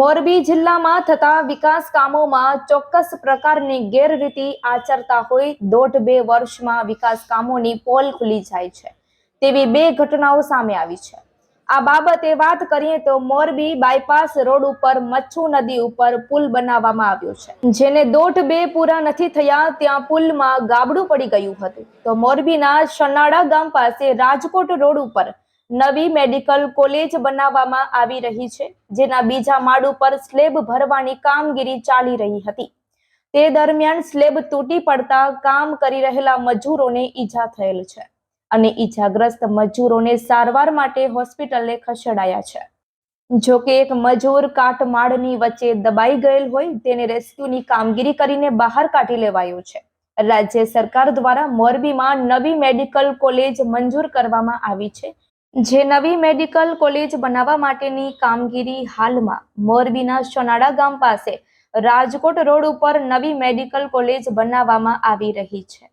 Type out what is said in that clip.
મોરબી જિલ્લામાં થતા વિકાસ કામોમાં ચોક્કસ પ્રકારની ગેરરીતિ આચરતા હોય દોઢ બે વર્ષમાં વિકાસ કામોની પોલ ખુલી જાય છે. તેવી બે ઘટનાઓ સામે આવી છે. આ બાબતે વાત કરીએ તો મોરબી બાયપાસ રોડ ઉપર મચ્છુ નદી ઉપર પુલ બનાવવામાં આવ્યો છે. જેને દોઢ બે પૂરા નથી થયા ત્યાં પુલમાં ગાબડું પડી ગયું હતું. તો મોરબીના શનાળા ગામ પાસે રાજકોટ રોડ ઉપર નવી મેડિકલ કોલેજ બનાવવામાં આવી રહી છે, જેના બીજા માળ ઉપર સ્લેબ ભરવાની કામગીરી ચાલી રહી હતી. તે દરમિયાન સ્લેબ તૂટી પડતા કામ કરી રહેલા મજૂરોને ઈજા થયેલ છે અને ઈજાગ્રસ્ત મજૂરોને સારવાર માટે હોસ્પિટલે ખસેડાયા છે. જો કે એક મજૂર કાટમાળની વચ્ચે દબાઈ ગયેલ હોય, તેને રેસ્ક્યુની કામગીરી કરીને બહાર કાઢી લેવાયો છે. રાજ્ય સરકાર દ્વારા મોરબીમાં નવી મેડિકલ કોલેજ મંજૂર કરવામાં આવી છે જે નવી મેડિકલ કોલેજ બનાવવા માટેની કામગીરી હાલમાં મોરબીના સોનાડા ગામ પાસે રાજકોટ રોડ ઉપર નવી મેડિકલ કોલેજ બનાવવામાં આવી રહી છે.